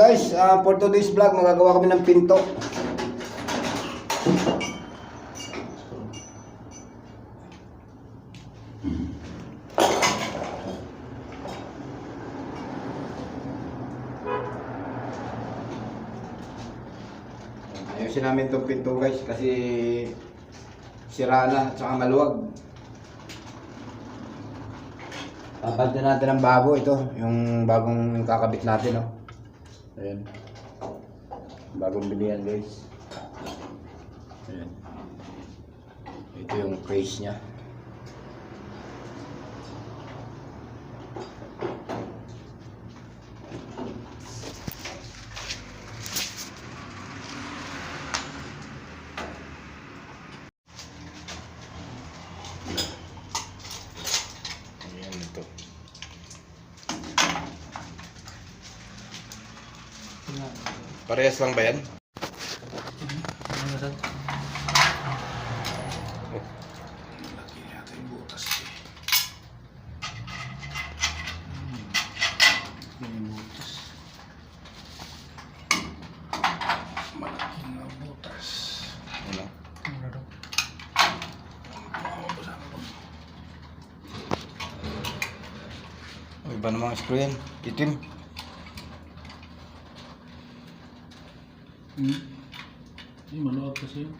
guys, ah, for today's vlog, magagawa kami ng pinto. Ayusin namin itong pinto guys kasi sira na at saka maluwag. Papalitan natin ng bago ito, yung bagong kakabit natin, no? Ayan. Bagong bilihan, guys. Ayan. Ito yung case niya. Ayan ito. Parehas lang ba yan? Butas. Ano? Oh, iba namang screw yan. Itim. Hmm? Hindi, maluwag kasi yun.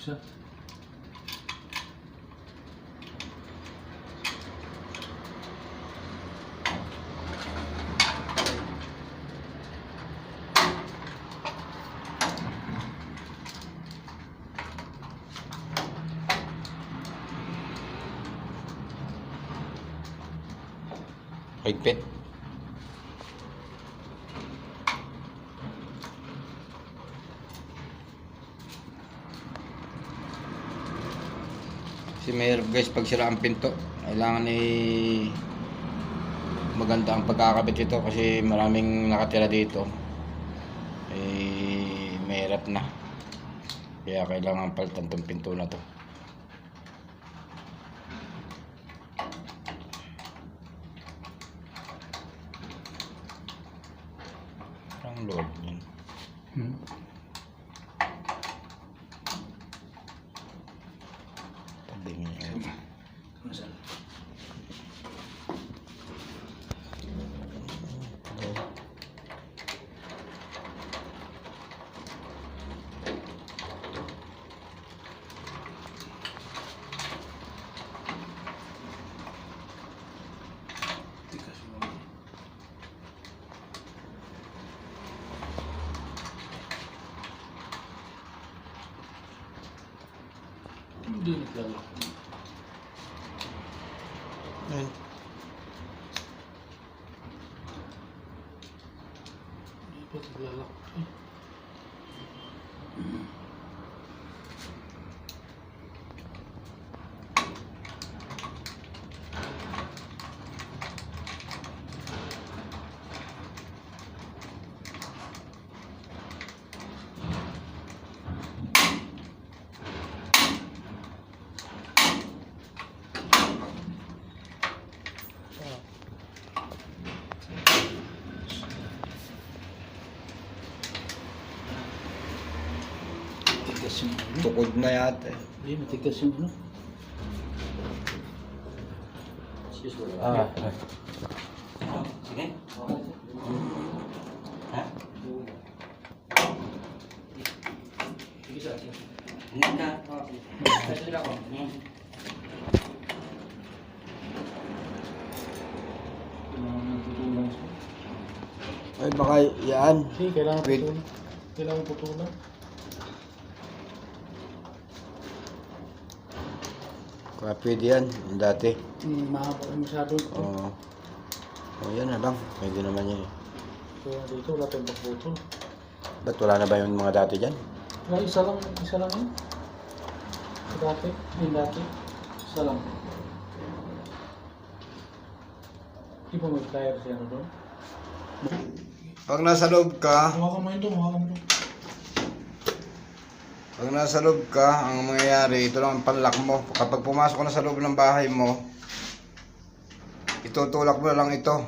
Isa. Higpit. Si Mayor guys, pag sira ang pinto, kailangan ay maganda ang pagkakabit ito kasi maraming nakatira dito. Eh, mahirap na. Kaya kailangan palitan tong pinto na to. Ang loob niyan. Hmm? Hindi naglalak. Ayun. Hindi pa naglalak. Ay. Tigas yung ano. Tukod na yata. eh. Hindi, matigas yung ano. Ah, Sige. Ha? Hindi ka. Kasi ako. Kailangan ng putulan siya. ay baka yan. Hindi, kailangan putulan. Kailangan putulan. Pwede yan. Yung dati. Hmm, mahaba yung masyado. Oo. Oh, yan na lang. Pwede naman yan. Kaya dito wala tayong pagputol. Ba't wala na ba yung mga dati dyan? Wala, isa lang, isa lang yun. Dati, yung dati. Isa lang. Di ba may flyer siya ano doon? Pag nasa loob ka, Hawakan mo yun doon, hawakan mo doon. Pag nasa loob ka, ang mangyayari, ito lang ang panlock mo. Kapag pumasok ka na sa loob ng bahay mo, itutulak mo na lang ito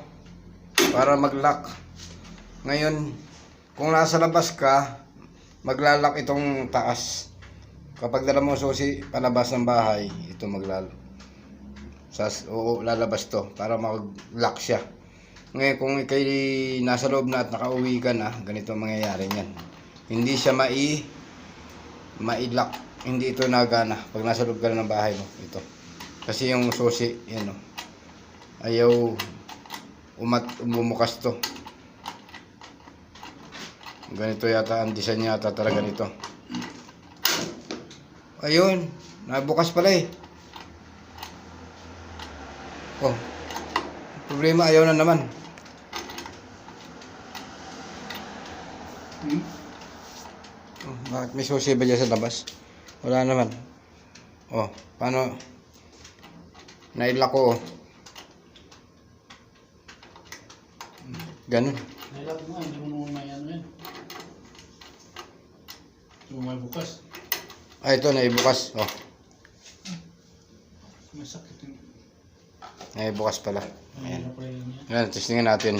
para mag-lock. Ngayon, kung nasa labas ka, maglalak itong taas. Kapag dala mo susi palabas ng bahay, ito maglal sas oo, lalabas to para mag-lock siya. Ngayon kung ikay nasa loob na at nakauwi ka na, ganito ang mangyayari niyan. Hindi siya mai mai-lock. Hindi ito nagana pag nasa loob ka ng bahay mo. Ito. Kasi yung susi, yan o. Ayaw umat umumukas to. Ganito yata ang design yata talaga nito. Ayun, nabukas pala eh. Oh. Problema ayaw na naman. Hmm? Oh, bakit may susi ba dyan sa labas? Wala naman. Oh, paano? Nailak ko oh. Ganun. Nahilap mo hindi mo naman may ano yan. Hindi mo may bukas. Ah, ito, naibukas. Oh, Masakit yung... naibukas pala. Ayan. Yun. Ayan, testingin natin.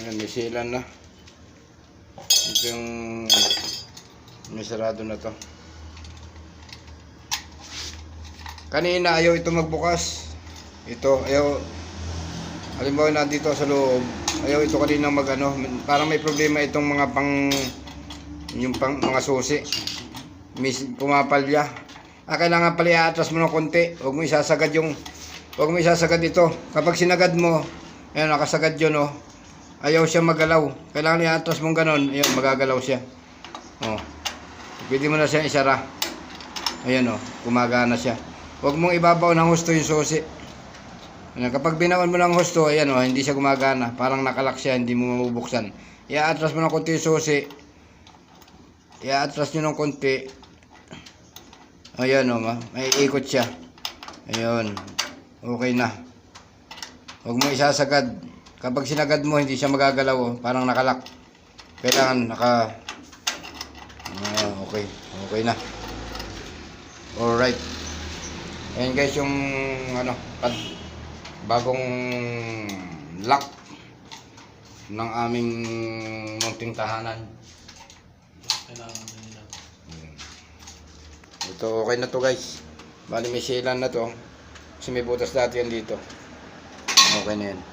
Ayan, may silan na. Ito yung na to. Kanina ayaw ito magbukas. Ito, ayaw. Halimbawa na dito sa loob. Ayaw ito kanina mag ano. Parang may problema itong mga pang yung pang mga susi. Mis, pumapalya. Ah, kailangan pala i-atras mo ng konti. Huwag mo isasagad yung Huwag mo isasagad ito. Kapag sinagad mo, ayan, nakasagad yun, oh. Ayaw siya magalaw. Kailangan i-atras mong ganon, ayan, magagalaw siya. Oh. Pwede mo na siya isara. Ayan, oh, gumagana siya. Huwag mong ibabaw ng husto yung susi. Ayan, kapag binaon mo ng husto, ayan, oh, hindi siya gumagana. Parang nakalak siya, hindi mo mabubuksan. I-atras mo ng konti yung susi. I-atras nyo ng konti. Ayan, oh, ma. may ikot siya. Ayun. Okay na. Huwag mo isasagad. Kapag sinagad mo, hindi siya magagalaw. Oh. Parang nakalak. Kailangan naka... Ah, okay. Okay na. Alright. Ayan guys yung ano, pad, bagong lock ng aming munting tahanan. Ito okay na to guys. Bali may na to. Kasi may butas dati yan dito. Okay na yan.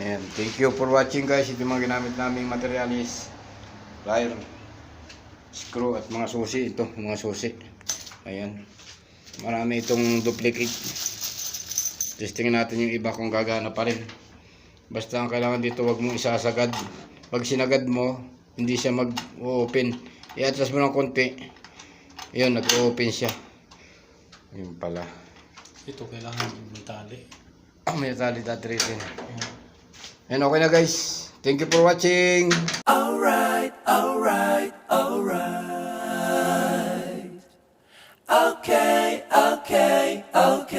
Ayan. Thank you for watching guys. Ito yung mga ginamit naming materialis. Plier. Screw at mga susi. Ito, mga susi. Ayan. Marami itong duplicate. Testingin natin yung iba kung gagana pa rin. Basta ang kailangan dito, wag mo isasagad. Pag sinagad mo, hindi siya mag-open. I-atras mo ng konti. Yun, nag-open siya. Yun pala. Ito kailangan may tali. Ah, may tali dati rin. Ayan. Yan, okay na guys. Thank you for watching.